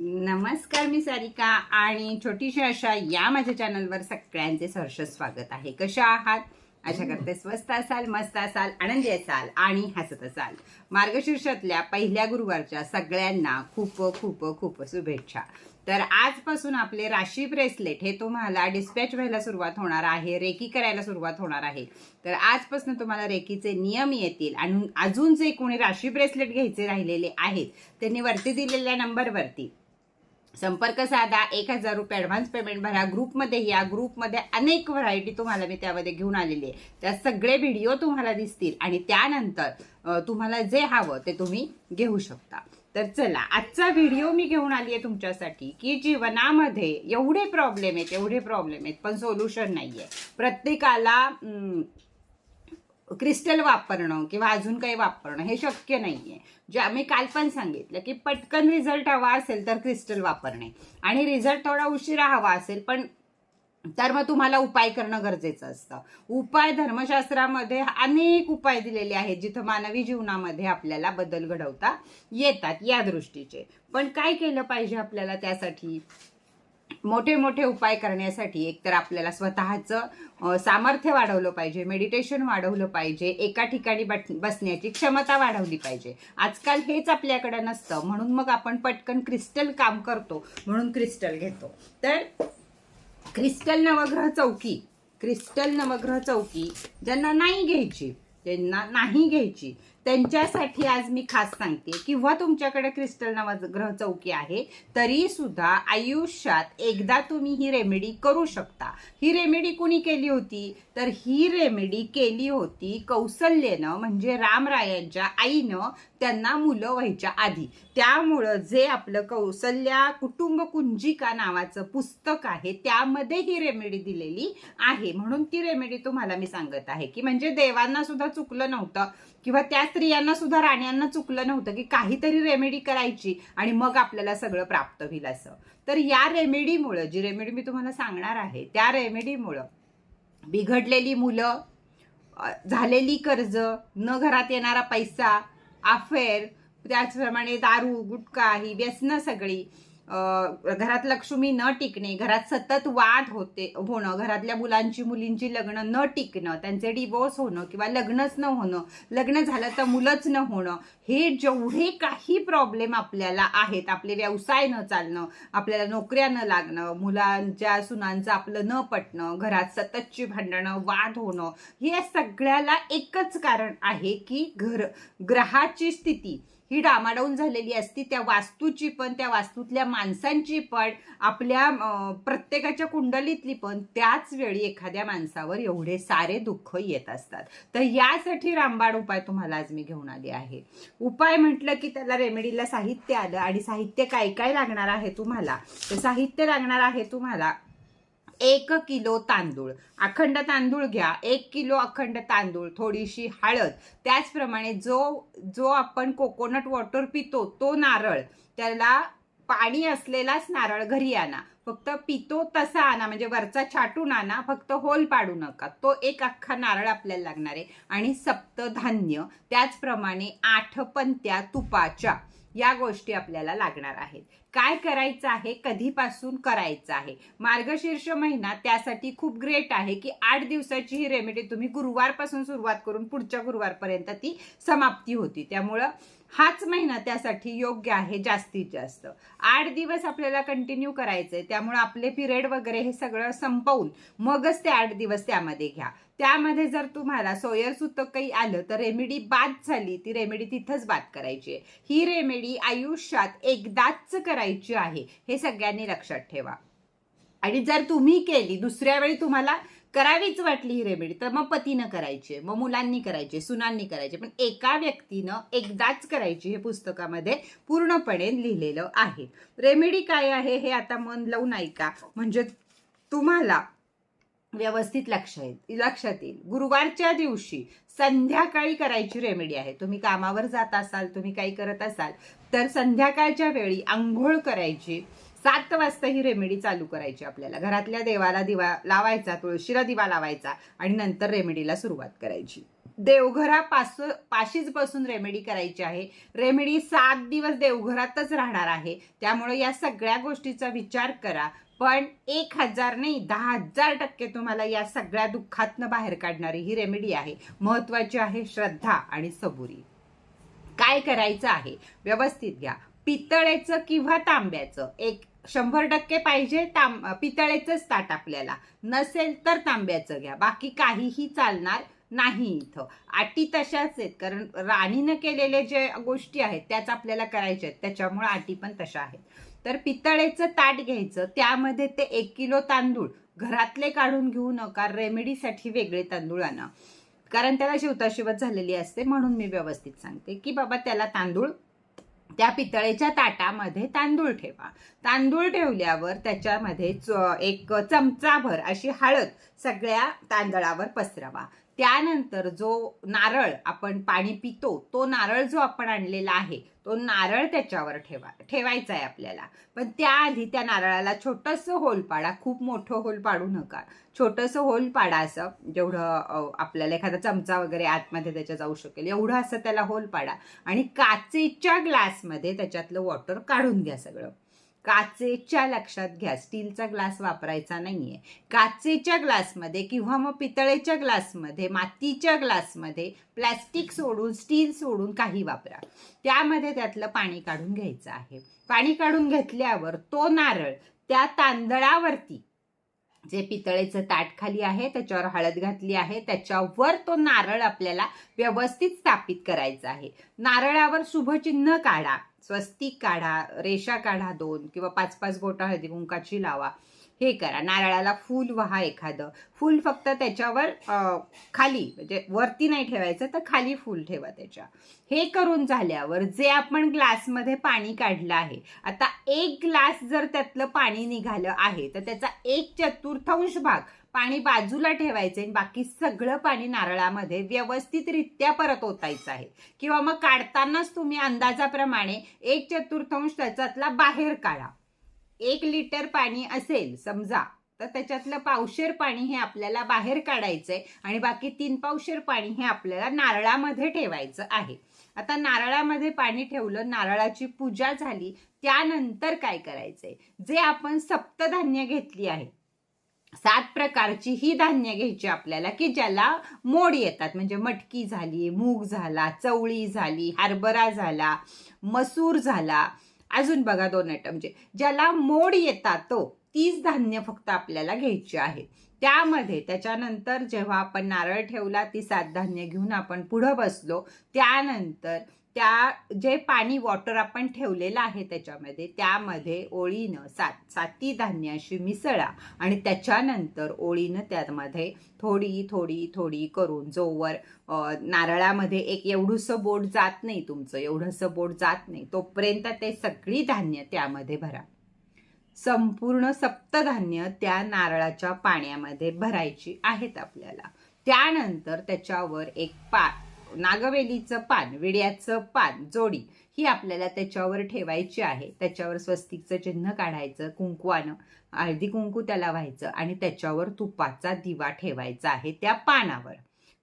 नमस्कार मी सारिका आणि छोटीशी अशा या माझ्या चॅनलवर सगळ्यांचे सहर्ष स्वागत आहे. कशा आहात? अशा करते स्वस्त असाल मस्त असाल आनंदी असाल आणि हसत असाल. मार्गशीर्षातल्या पहिल्या गुरुवारच्या सगळ्यांना खूप खूप खूप शुभेच्छा. तर आजपासून आपले राशी ब्रेसलेट हे तुम्हाला डिस्पॅच व्हायला सुरुवात होणार आहे रेकी करायला सुरुवात होणार आहे. तर आजपासून तुम्हाला रेकीचे नियम येतील आणि अजून जे कोणी राशी ब्रेसलेट घ्यायचे राहिलेले आहेत त्यांनी वरती दिलेल्या नंबरवरती संपर्क साधा एक हजार रुपये ॲडव्हान्स पेमेंट भरा. ग्रुपमध्ये या ग्रुपमध्ये अनेक व्हरायटी तुम्हाला मी त्यामध्ये घेऊन आलेली आहे. त्या सगळे व्हिडिओ तुम्हाला दिसतील आणि त्यानंतर तुम्हाला जे हवं ते तुम्ही घेऊ शकता. तर चला आजचा व्हिडिओ मी घेऊन आली आहे तुमच्यासाठी की जीवनामध्ये एवढे प्रॉब्लेम आहेत एवढे प्रॉब्लेम आहेत पण सोल्युशन नाही आहे प्रत्येकाला क्रिस्टल वापरणं किंवा अजून काही वापरणं हे शक्य नाहीये. जे आम्ही काल पण सांगितलं की पटकन रिझल्ट हवा असेल तर क्रिस्टल वापरणे. आणि रिझल्ट थोडा उशिरा हवा असेल पण तर मग तुम्हाला उपाय करणं गरजेचं असतं. उपाय धर्मशास्त्रामध्ये अनेक उपाय दिलेले आहेत जिथं मानवी जीवनामध्ये आपल्याला बदल घडवता येतात या दृष्टीचे. पण काय केलं पाहिजे आपल्याला त्यासाठी? मोठे मोठे उपाय करण्यासाठी एकतर आपल्याला स्वतःचं सामर्थ्य वाढवलं पाहिजे मेडिटेशन वाढवलं पाहिजे एका ठिकाणी बसण्याची क्षमता वाढवली पाहिजे. आजकाल हेच आपल्याकडे नसतं म्हणून मग आपण पटकन क्रिस्टल काम करतो म्हणून क्रिस्टल घेतो. तर क्रिस्टल नवग्रह चौकी क्रिस्टल नवग्रह चौकी ज्यांना नाही घ्यायची ज्यांना नाही घ्यायची त्यांच्यासाठी आज मी खास सांगते. किंवा तुमच्याकडे क्रिस्टल नावाचं ग्रह चौकी आहे तरी सुद्धा आयुष्यात एकदा तुम्ही ही रेमेडी करू शकता. ही रेमेडी कुणी केली होती? तर ही रेमेडी केली होती कौसल्येनं म्हणजे रामरायांच्या आईनं त्यांना मुलं व्हायच्या आधी. त्यामुळं जे आपलं कौसल्या कुटुंब कुंजिका नावाचं पुस्तक आहे त्यामध्ये ही रेमेडी दिलेली आहे. म्हणून ती रेमेडी तुम्हाला मी सांगत आहे की म्हणजे देवांना सुद्धा चुकलं नव्हतं. किंवा त्या स्त्रियांना सुद्धा राण्यांना चुकलं नव्हतं की काहीतरी रेमेडी करायची आणि मग आपल्याला सगळं प्राप्त होईल असं. तर या रेमेडीमुळं जी रेमेडी मी तुम्हाला सांगणार आहे त्या रेमेडीमुळं बिघडलेली मुलं झालेली कर्ज न घरात येणारा पैसा अफेअर त्याचप्रमाणे दारू गुटखा ही व्यसनं सगळी घरात लक्ष्मी न टिकणे घरात सतत वाद होते होणं घरातल्या मुलांची मुलींची लग्न न टिकणं त्यांचे डिवोर्स होणं किंवा लग्नच न होणं लग्न झालं तर मुलंच न होणं हे जेवढे काही प्रॉब्लेम आपल्याला आहेत आपले व्यवसाय न चालणं आपल्याला नोकऱ्या न लागणं मुलांच्या सुनांचं आपलं न पटणं घरात सततची भांडणं वाद होणं हे सगळ्याला एकच कारण आहे की घर ग्रहाची स्थिती ही डामाडाऊन झालेली असती त्या वास्तूची पण त्या वास्तूतल्या माणसांची पण आपल्या प्रत्येकाच्या कुंडलीतली पण त्याच वेळी एखाद्या माणसावर एवढे सारे दुःख येत असतात. तर यासाठी रामबाण उपाय तुम्हाला आज मी घेऊन आले आहे. उपाय म्हटलं की त्याला रेमेडीला साहित्य आलं आणि साहित्य काय काय लागणार आहे तुम्हाला? तर साहित्य लागणार आहे तुम्हाला एक किलो तांदूळ. अखंड तांदूळ घ्या. एक किलो अखंड तांदूळ थोडीशी हळद. त्याचप्रमाणे जो जो आपण कोकोनट वॉटर पितो तो नारळ. त्याला पाणी असलेलाच नारळ घरी आणा. फक्त पितो तसा आणा. म्हणजे वरचा छाटून आणा. फक्त होल पाडू नका. तो एक अख्खा नारळ आपल्याला लागणार आहे. आणि सप्तधान्य. त्याचप्रमाणे आठ पंत्या तुपाच्या. या गोष्टी आपल्याला लागणार आहेत. काय करायचं आहे? कधीपासून करायचं आहे? मार्गशीर्ष महिना त्यासाठी खूप ग्रेट आहे की आठ दिवसाची ही रेमेडी तुम्ही गुरुवारपासून सुरुवात करून पुढच्या गुरुवारपर्यंत ती समाप्ती होती. त्यामुळं हाच महिना त्यासाठी योग्य आहे जास्तीत जास्त. आठ दिवस आपल्याला कंटिन्यू करायचंय त्यामुळे आपले पिरियड वगैरे हे सगळं संपवून मगच ते आठ दिवस त्यामध्ये घ्या. त्यामध्ये जर तुम्हाला सोयरसुत काही आलं तर रेमेडी बाद झाली ती रेमेडी तिथंच बाद करायची आहे. ही रेमेडी आयुष्यात एकदाच करायची आहे हे सगळ्यांनी लक्षात ठेवा. आणि जर तुम्ही केली दुसऱ्या वेळी तुम्हाला करावीच वाटली ही रेमेडी. तर मग पतीनं करायची मग मुलांनी करायची सुनांनी करायची पण एका व्यक्तीनं एकदाच करायची हे पुस्तकामध्ये पूर्णपणे लिहिलेलं आहे. रेमेडी काय आहे हे आता मन लावून ऐका. म्हणजे तुम्हाला व्यवस्थित लक्ष लक्षात येईल. गुरुवारच्या दिवशी संध्याकाळी करायची रेमेडी आहे. तुम्ही कामावर जात असाल तुम्ही काही करत असाल तर संध्याकाळच्या वेळी आंघोळ करायची. सात वाजता ही रेमेडी चालू करायची आपल्याला. घरातल्या देवाला दिवा लावायचा तुळशीला दिवा लावायचा आणि नंतर रेमेडीला सुरुवात करायची. देवघरापासून पाशीच बसून रेमेडी करायची आहे. रेमेडी सात दिवस देवघरातच राहणार आहे. त्यामुळे या सगळ्या गोष्टीचा विचार करा. पण एक हजार नाही दहा हजार टक्के तुम्हाला या सगळ्या दुःखातनं बाहेर काढणारी ही रेमेडी आहे. महत्वाची आहे श्रद्धा आणि सबुरी. काय करायचं आहे? व्यवस्थित घ्या. पितळेचं किंवा तांब्याचं. एक शंभर टक्के पाहिजे तांब पितळेचंच ताट आपल्याला. नसेल तर तांब्याचं घ्या. बाकी काहीही चालणार नाही इथं. आटी तशाच आहेत कारण राणीनं केलेले जे गोष्टी आहेत त्याच आपल्याला करायच्या आहेत. त्याच्यामुळे आटी पण तशा आहेत. तर पितळेचं ताट घ्यायचं त्यामध्ये ते एक किलो तांदूळ. घरातले काढून घेऊ नका रेमेडीसाठी वेगळे तांदूळ आणा. कारण त्याला शिवताशिवत झालेली असते म्हणून मी व्यवस्थित सांगते की बाबा त्याला तांदूळ त्या पितळेच्या ताटामध्ये तांदूळ ठेवा. तांदूळ ठेवल्यावर त्याच्यामध्ये च- एक चमचाभर अशी हळद सगळ्या तांदळावर पसरवा. त्यानंतर जो नारळ आपण पाणी पितो तो नारळ जो आपण आणलेला आहे तो नारळ त्याच्यावर ठेवा ठेवायचा आहे आपल्याला. पण त्याआधी त्या नारळाला छोटंसं होल पाडा खूप मोठं होल पाडू नका. छोटंसं होल पाडा असं जेवढं आपल्याला एखादा चमचा वगैरे आतमध्ये त्याच्या जाऊ शकेल एवढं असं त्याला होल पाडा. आणि काचेच्या ग्लासमध्ये त्याच्यातलं वॉटर काढून घ्या सगळं. काचेच्या लक्षात घ्या. स्टीलचा ग्लास वापरायचा नाहीये. काचेच्या ग्लासमध्ये किंवा मग पितळेच्या ग्लासमध्ये मातीच्या ग्लासमध्ये प्लॅस्टिक सोडून स्टील सोडून काही वापरा. त्यामध्ये त्यातलं पाणी काढून घ्यायचं आहे. पाणी काढून घेतल्यावर तो नारळ त्या तांदळावरती जे पितळेचं ताट खाली आहे त्याच्यावर हळद घातली आहे त्याच्यावर तो नारळ आपल्याला व्यवस्थित स्थापित करायचा आहे. नारळावर शुभचिन्ह काढा. स्वस्तिक काढा रेषा काढा दोन किंवा पाच पाच बोटा हळदी कुंकाची लावा. हे करा. नारळाला फूल व्हा एखादं. फूल फक्त त्याच्यावर खाली म्हणजे वरती नाही ठेवायचं तर खाली फूल ठेवा त्याच्या. हे करून झाल्यावर जे आपण ग्लासमध्ये पाणी काढलं आहे आता एक ग्लास जर त्यातलं पाणी निघालं आहे तर त्याचा एक चतुर्थांश भाग पाणी बाजूला ठेवायचं आणि बाकी सगळं पाणी नारळामध्ये व्यवस्थितरित्या परत ओतायचं आहे. किंवा मग काढतानाच तुम्ही अंदाजाप्रमाणे एक चतुर्थांश त्याच्यातला बाहेर काढा. एक लिटर पाणी असेल समजा तर त्याच्यातलं पावशेर पाणी हे आपल्याला बाहेर काढायचंय आणि बाकी तीन पावशेर पाणी हे आपल्याला नारळामध्ये ठेवायचं आहे. आता नारळामध्ये पाणी ठेवलं नारळाची पूजा झाली त्यानंतर काय करायचंय? जे आपण सप्तधान्य घेतली आहे सात प्रकारची ही धान्य घ्यायची आपल्याला की ज्याला मोड येतात. म्हणजे मटकी झाली मूग झाला चवळी झाली हरभरा झाला मसूर झाला. अजून बघा दोन आयटमचे म्हणजे ज्याला मोड येतात तो तीच धान्य फक्त आपल्याला घ्यायची आहे. त्यामध्ये त्याच्यानंतर जेव्हा आपण नारळ ठेवला ती सात धान्य घेऊन आपण पुढं बसलो त्यानंतर त्या जे पाणी वॉटर आपण ठेवलेलं आहे त्याच्यामध्ये त्यामध्ये ओळीनं सात साती धान्य अशी मिसळा आणि त्याच्यानंतर ओळीनं त्यामध्ये थोडी थोडी थोडी करून जोवर नारळामध्ये एक एवढंसं बोट जात नाही तुमचं एवढंसं बोट जात नाही. तोपर्यंत ते सगळी धान्य त्यामध्ये भरा. संपूर्ण सप्तधान्य त्या नारळाच्या पाण्यामध्ये भरायची आहेत आपल्याला. त्यानंतर त्याच्यावर एक पा नागवेलीचं पान विड्याचं पान जोडी ही आपल्याला त्याच्यावर ठेवायची आहे. त्याच्यावर स्वस्तिकचं चिन्ह काढायचं कुंकवानं हळदी कुंकू त्याला व्हायचं आणि त्याच्यावर तुपाचा दिवा ठेवायचा आहे त्या पानावर.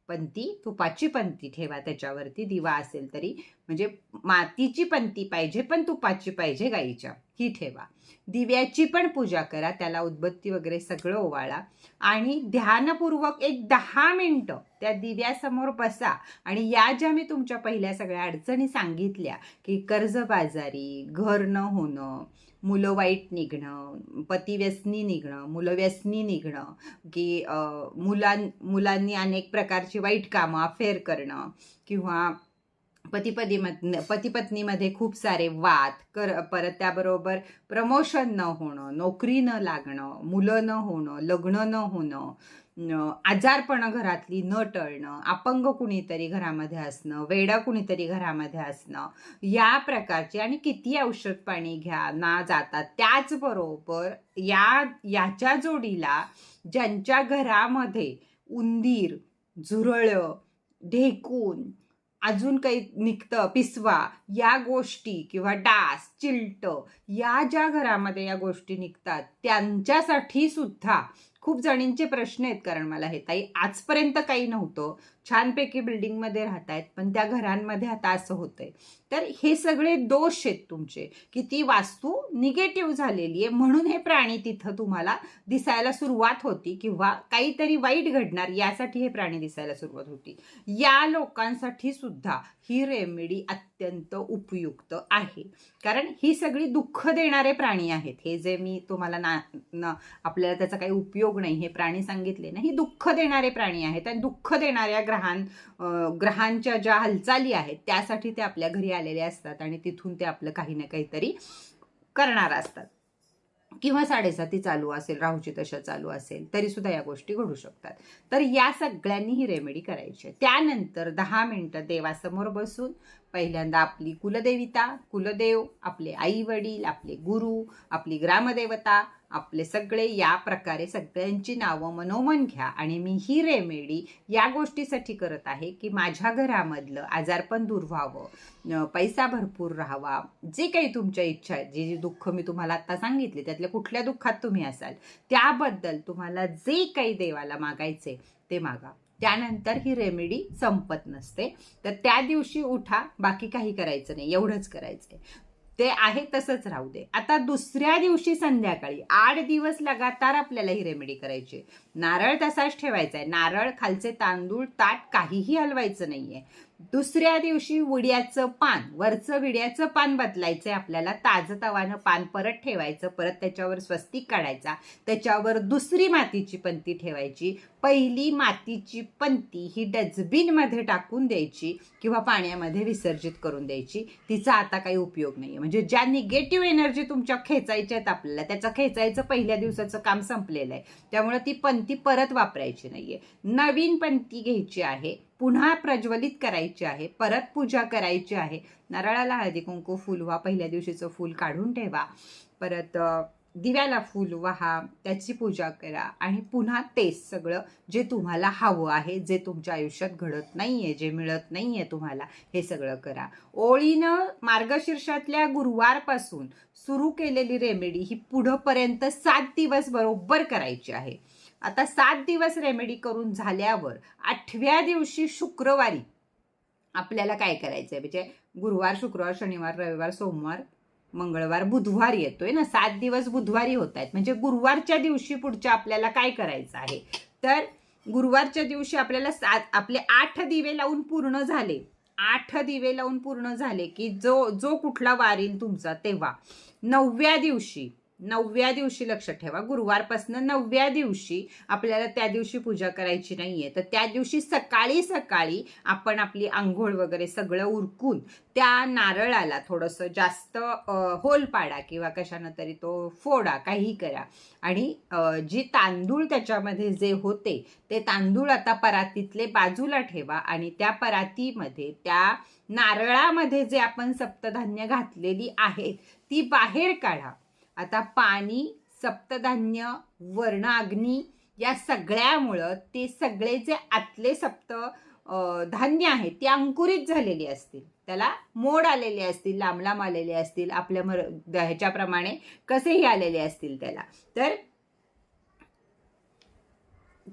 पंती तुपाची पंती ठेवा त्याच्यावरती दिवा असेल तरी. म्हणजे मातीची पंती पाहिजे पण तुपाची पाहिजे गाईच्या. ही ठेवा. दिव्याची पण पूजा करा त्याला उदबत्ती वगैरे सगळं ओवाळा आणि ध्यानपूर्वक एक दहा मिनटं त्या दिव्यासमोर बसा. आणि या ज्या मी तुमच्या पहिल्या सगळ्या अडचणी सांगितल्या की कर्जबाजारी घर न होणं मुलं वाईट निघणं पती व्यसनी निघणं मुलं व्यसनी निघणं की मुलां मुलांनी अनेक प्रकारची वाईट कामं अफेअर करणं किंवा पती पतीपत्नीमध्ये खूप सारे वाद कर परत त्याबरोबर प्रमोशन न होणं नोकरी न लागणं मुलं न होणं लग्न न होणं आजारपणं घरातली न टळणं अपंग कुणीतरी घरामध्ये असणं वेडं कुणीतरी घरामध्ये असणं या प्रकारचे आणि किती औषध पाणी घ्या ना जातात त्याचबरोबर या याच्या जोडीला ज्यांच्या घरामध्ये उंदीर झुरळं ढेकून अजून काही निघतं पिसवा या गोष्टी किंवा डास चिलट या ज्या घरामध्ये या गोष्टी निघतात त्यांच्यासाठी सुद्धा खूप जणींचे प्रश्न आहेत कारण मला हे ताई. आजपर्यंत काही नव्हतं. छानपैकी बिल्डिंगमध्ये राहत आहेत पण त्या घरांमध्ये आता असं होतंय. तर हे सगळे दोष आहेत तुमचे की ती वास्तू निगेटिव्ह झालेली आहे. म्हणून हे प्राणी तिथं तुम्हाला दिसायला सुरुवात होती किंवा काहीतरी वाईट घडणार यासाठी हे प्राणी दिसायला सुरुवात होती. या लोकांसाठी सुद्धा ही रेमेडी अत्यंत उपयुक्त आहे. कारण ही सगळी दुःख देणारे प्राणी आहेत. हे जे मी तुम्हाला ना ना आपल्याला त्याचा काही उपयोग नाही हे प्राणी सांगितले ना ही दुःख देणारे प्राणी आहेत आणि दुःख देणाऱ्या ग्रहां ग्रहांच्या ज्या हालचाली आहेत त्यासाठी ते आपल्या घरी आलेले असतात आणि तिथून ते आपलं काही ना काहीतरी करणार असतात किंवा साडेसाती चालू असेल राहूची तशा चालू असेल तरी सुद्धा या गोष्टी घडू शकतात तर या सगळ्यांनी ही रेमेडी करायची आहे. त्यानंतर दहा मिनटं देवासमोर बसून पहिल्यांदा आपली कुलदेविता कुलदेव आपले आई वडील आपले गुरु आपली ग्रामदेवता आपले सगळे या प्रकारे सगळ्यांची नावं मनोमन घ्या आणि मी ही रेमेडी या गोष्टीसाठी करत आहे की माझ्या घरामधलं आजारपण दूर व्हावं पैसा भरपूर राहावा जे काही तुमच्या इच्छा आहेत जे जे दुःख मी तुम्हाला आता सांगितले त्यातल्या कुठल्या दुःखात तुम्ही असाल त्याबद्दल तुम्हाला जे काही देवाला मागायचे ते मागा. त्यानंतर ही रेमेडी संपत नसते. तर त्या दिवशी उठा बाकी काही करायचं नाही एवढंच करायचंय. ते आहे तसंच राहू दे. आता दुसऱ्या दिवशी संध्याकाळी आठ दिवस लगातार आपल्याला ही रेमेडी करायची नारळ तसाच ठेवायचा आहे. नारळ खालचे तांदूळ ताट काहीही हलवायचं नाहीये. दुसऱ्या दिवशी विड्याचं पान वरचं विड्याचं पान बदलायचंय आपल्याला. ताजं तवानं पान परत ठेवायचं परत त्याच्यावर स्वस्तिक काढायचा. त्याच्यावर दुसरी मातीची पंती ठेवायची. पहिली मातीची पंती ही डस्टबिनमध्ये टाकून द्यायची किंवा पाण्यामध्ये विसर्जित करून द्यायची. तिचा आता काही उपयोग नाहीये. म्हणजे ज्या निगेटिव्ह एनर्जी तुमच्या खेचायच्या आहेत आपल्याला त्याचं खेचायचं पहिल्या दिवसाचं काम संपलेलं आहे. त्यामुळे ती पंती परत वापरायची नाहीये. नवीन पंती घ्यायची आहे. पुन्हा प्रज्वलित करायची आहे परत पूजा करायची आहे. नारळाला हळदी कुंकू फुल व्हा पहिल्या दिवशीचं फूल काढून ठेवा. परत दिव्याला फूल वाहा त्याची पूजा करा. आणि पुन्हा तेच सगळं जे तुम्हाला हवं आहे जे तुमच्या आयुष्यात घडत नाहीये जे मिळत नाहीये तुम्हाला हे सगळं करा. ओळीनं मार्गशीर्षातल्या गुरुवारपासून सुरू केलेली रेमेडी ही पुढंपर्यंत सात दिवस बरोबर करायची आहे. आता सात दिवस रेमेडी करून झाल्यावर आठव्या दिवशी शुक्रवारी आपल्याला काय करायचं आहे म्हणजे गुरुवार शुक्रवार शनिवार रविवार सोमवार मंगळवार बुधवार येतोय ना? सात दिवस बुधवारी होत आहेत. म्हणजे गुरुवारच्या दिवशी पुढच्या आपल्याला काय करायचं आहे? तर गुरुवारच्या दिवशी आपल्याला सात आपले आठ दिवे लावून पूर्ण झाले. आठ दिवे लावून पूर्ण झाले की जो जो कुठला वार येईल तुमचा तेव्हा नवव्या दिवशी नवव्या दिवशी लक्ष ठेवा. गुरुवारपासून नवव्या दिवशी आपल्याला त्या दिवशी पूजा करायची नाहीये. तर त्या दिवशी सकाळी सकाळी आपण आपली आंघोळ वगैरे सगळं उरकून त्या नारळाला थोडंसं जास्त होल पाडा किंवा कशानं तरी तो फोडा काही करा. आणि जी तांदूळ त्याच्यामध्ये जे होते ते तांदूळ आता परातीतले बाजूला ठेवा आणि त्या परातीमध्ये त्या नारळामध्ये जे आपण सप्तधान्य घातलेली आहेत ती बाहेर काढा. आता पाणी सप्तधान्य वर्ण अग्नी या सगळ्यामुळं ते सगळे जे आतले सप्त धान्य आहे ती अंकुरित झालेली असतील. त्याला मोड आलेले असतील लांब लांब आलेले असतील आपल्या मर ह्याच्याप्रमाणे कसेही आलेले असतील त्याला. तर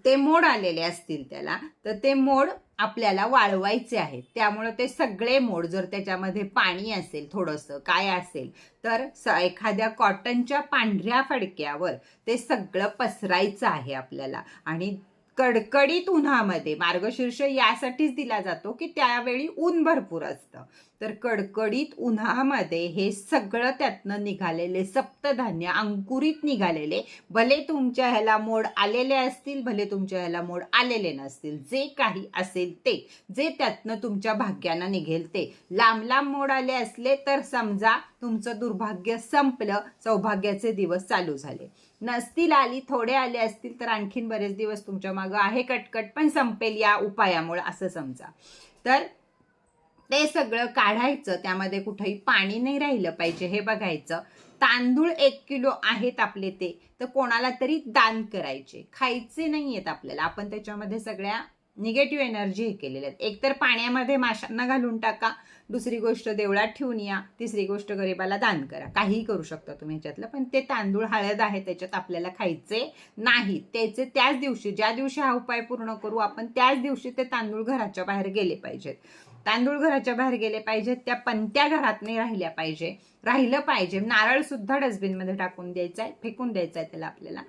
ते मोड आलेले असतील त्याला तर ते मोड आपल्याला वाळवायचे आहेत. त्यामुळे ते सगळे मोड जर त्याच्यामध्ये पाणी असेल थोडंसं काय असेल तर स एखाद्या कॉटनच्या पांढऱ्या फडक्यावर ते सगळं पसरायचं आहे आपल्याला. आणि कडकडीत उन्हामध्ये मार्गशीर्ष यासाठीच दिला जातो की त्यावेळी ऊन भरपूर असतं. तर कडकडीत उन्हामध्ये हे सगळं त्यातनं निघालेले सप्तधान्य अंकुरित निघालेले. भले तुमच्या ह्याला मोड आलेले असतील भले तुमच्या ह्याला मोड आलेले नसतील. जे काही असेल ते जे त्यातनं तुमच्या भाग्यानं निघेल ते. लांब लांब मोड आले असले तर समजा तुमचं दुर्भाग्य संपलं सौभाग्याचे दिवस चालू झाले. नसतील आली थोडे आले असतील तर आणखीन बरेच दिवस तुमच्या मागं आहे कटकट पण संपेल या उपायामुळे असं समजा. तर ते सगळं काढायचं त्यामध्ये कुठेही पाणी नाही राहिलं पाहिजे हे बघायचं. तांदूळ एक किलो आहेत आपले ते तर कोणाला तरी दान करायचे. खायचे नाही आहेत आपल्याला. आपण त्याच्यामध्ये सगळ्या निगेटिव्ह एनर्जी हे केलेल्या आहेत. एकतर पाण्यामध्ये माशांना घालून टाका. दुसरी गोष्ट देवळात ठेवून या. तिसरी गोष्ट गरिबाला दान करा. काहीही करू शकता तुम्ही ह्याच्यातलं पण ते तांदूळ हळद आहे त्याच्यात आपल्याला खायचे नाही. त्याचे त्याच दिवशी ज्या दिवशी हा उपाय पूर्ण करू आपण त्याच दिवशी ते तांदूळ घराच्या बाहेर गेले पाहिजेत. तांदूळ घराच्या बाहेर गेले पाहिजेत त्या पंत्या घरात नाही राहिल्या पाहिजे. राहिलं पाहिजे. नारळ सुद्धा डस्टबिनमध्ये टाकून द्यायचा आहे फेकून द्यायचा आहे त्याला आपल्याला.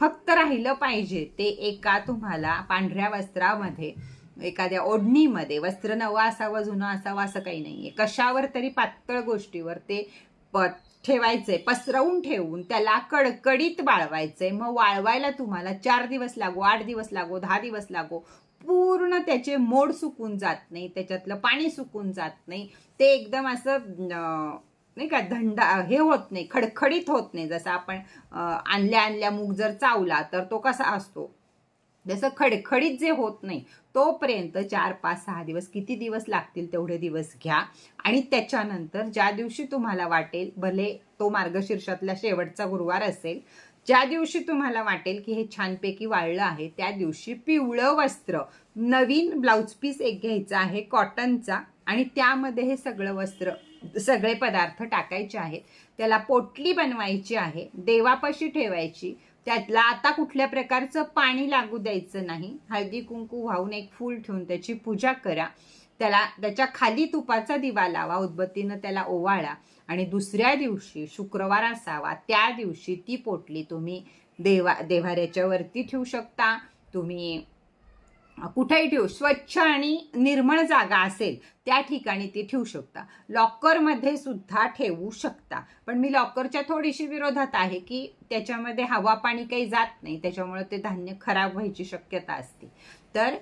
फक्त राहिलं पाहिजे ते एका तुम्हाला पांढऱ्या वस्त्रामध्ये एखाद्या ओढणीमध्ये वस्त्र नवं असावं जुनं असावं असं काही नाहीये. कशावर तरी पातळ गोष्टीवर ते प ठेवायचंय पसरवून ठेवून त्याला कडकडीत वाळवायचंय मग वाळवायला तुम्हाला चार दिवस लागो आठ दिवस लागो दहा दिवस लागो पूर्ण त्याचे मोड सुकून जात नाही त्याच्यातलं पाणी सुकून जात नाही. ते एकदम असं नाही का धंडा हे होत नाही खडखडीत होत नाही. जसं आपण आणल्या आणल्या मूग जर चावला तर तो कसा असतो? जसं खडखडीत जे होत नाही तोपर्यंत चार पाच सहा दिवस किती दिवस लागतील तेवढे दिवस घ्या. आणि त्याच्यानंतर ज्या दिवशी तुम्हाला वाटेल भले तो मार्गशीर्षातला शेवटचा गुरुवार असेल ज्या दिवशी तुम्हाला वाटेल की हे छानपैकी वाळलं आहे त्या दिवशी पिवळं वस्त्र नवीन ब्लाऊज पीस एक घ्यायचा आहे कॉटनचा आणि त्यामध्ये हे सगळं वस्त्र सगळे पदार्थ टाकायचे आहेत. त्याला पोटली बनवायची आहे देवापाशी ठेवायची. त्यातला आता कुठल्या प्रकारचं पाणी लागू द्यायचं नाही. हळदी कुंकू वाहून एक फूल ठेवून त्याची पूजा करा. त्याला त्याच्याखाली तुपाचा दिवा लावा उदबत्तीनं त्याला ओवाळा. आणि दुसऱ्या दिवशी शुक्रवार असावा त्या दिवशी ती पोटली तुम्ही देवा देवाऱ्याच्या वरती ठेवू शकता. तुम्ही कुठेही ठेवू स्वच्छ आणि निर्मळ जागा असेल त्या ठिकाणी ती ठेवू शकता. लॉकरमध्ये सुद्धा ठेवू शकता. पण मी लॉकरच्या थोडीशी विरोधात आहे की त्याच्यामध्ये हवा पाणी काही जात नाही त्याच्यामुळे ते धान्य खराब व्हायची शक्यता असते. तर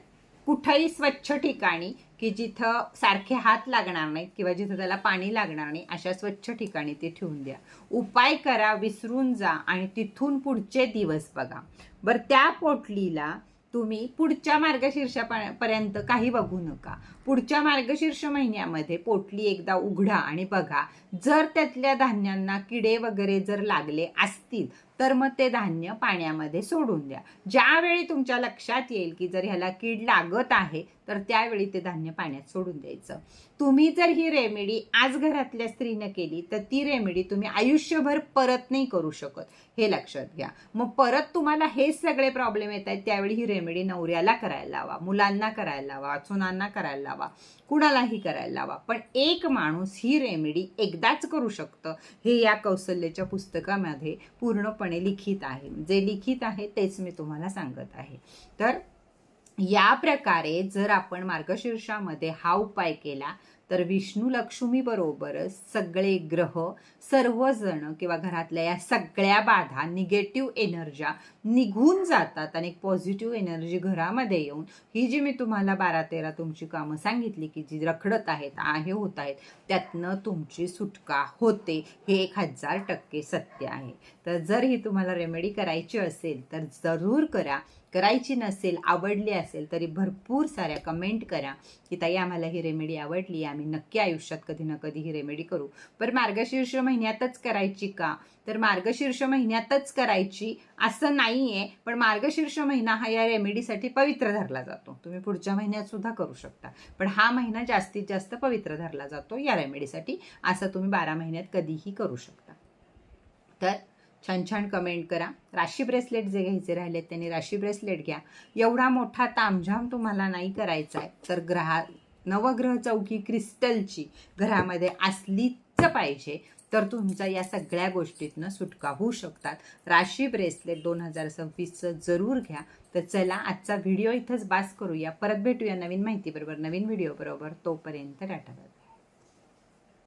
कुठंही स्वच्छ ठिकाणी की जिथं सारखे हात लागणार नाहीत किंवा जिथं त्याला पाणी लागणार नाही अशा स्वच्छ ठिकाणी ते ठेवून द्या. उपाय करा विसरून जा आणि तिथून पुढचे दिवस बघा. बरं त्या पोटलीला तुम्ही पुढच्या मार्गशीर्षापर्यंत काही बघू नका. पुढच्या मार्गशीर्ष महिन्यामध्ये पोटली एकदा उघडा आणि बघा जर त्यातल्या धान्यांना किडे वगैरे जर लागले असतील तर मग ते धान्य पाण्यामध्ये सोडून द्या. ज्यावेळी तुमच्या लक्षात येईल की जर ह्याला कीड लागत आहे तर त्यावेळी ते धान्य पाण्यात सोडून द्यायचं. तुम्ही जर ही रेमेडी आज घरातल्या स्त्रीनं केली तर ती रेमेडी तुम्ही आयुष्यभर परत नाही करू शकत. हे लक्षात घ्या. मग परत तुम्हाला हेच सगळे प्रॉब्लेम येत आहेत त्यावेळी ही रेमेडी नवऱ्याला करायला लावा मुलांना करायला लावा अचुनांना करायला लावा. कुणालाही करायला लावा. पण एक माणूस ही रेमेडी एकदाच करू शकतं. हे या कौशल्याच्या पुस्तकामध्ये पूर्णपणे लिखित आहे. जे लिखित आहे तेच मी तुम्हाला सांगत आहे. तर या प्रकारे जर आपण मार्गशीर्षामध्ये हा उपाय केला तर विष्णू लक्ष्मीबरोबरच सगळे ग्रह सर्वजण किंवा घरातल्या या सगळ्या बाधा निगेटिव्ह एनर्जा निघून जातात आणि एक पॉझिटिव्ह एनर्जी घरामध्ये येऊन ही जी मी तुम्हाला बारा तेरा तुमची कामं सांगितली की जी रखडत आहेत आहे होत आहेत त्यातनं तुमची सुटका होते हे एक हजार टक्के सत्य आहे. तर जर ही तुम्हाला रेमेडी करायची असेल तर जरूर करा. करायची नसेल आवडली असेल तरी भरपूर साऱ्या कमेंट करा की ताई आम्हाला ही रेमेडी आवडली आम्ही नक्की आयुष्यात कधी ना कधी ही रेमेडी करू. पण मार्गशीर्ष महिन्यातच करायची का? तर मार्गशीर्ष महिन्यातच करायची असं नाही आहे पण मार्गशीर्ष महिना हा या रेमेडीसाठी पवित्र धरला जातो. तुम्ही पुढच्या महिन्यात सुद्धा करू शकता. पण हा महिना जास्तीत जास्त पवित्र धरला जातो या रेमेडीसाठी असं तुम्ही बारा महिन्यात कधीही करू शकता. तर छान छान कमेंट करा. राशी ब्रेसलेट जे घ्यायचे राहिलेत त्यांनी राशी ब्रेसलेट घ्या. एवढा मोठा तामझाम तुम्हाला नाही करायचा आहे. तर ग्रहा नवग्रह चौकी क्रिस्टलची घरामध्ये असलीच पाहिजे. तर तुमचा या सगळ्या गोष्टीतनं सुटका होऊ शकतात. राशी ब्रेसलेट दोन हजार सव्वीसचं जरूर घ्या. तर चला आजचा व्हिडिओ इथंच बास करूया. परत भेटूया नवीन माहितीबरोबर नवीन व्हिडिओ बरोबर. तोपर्यंत टाटा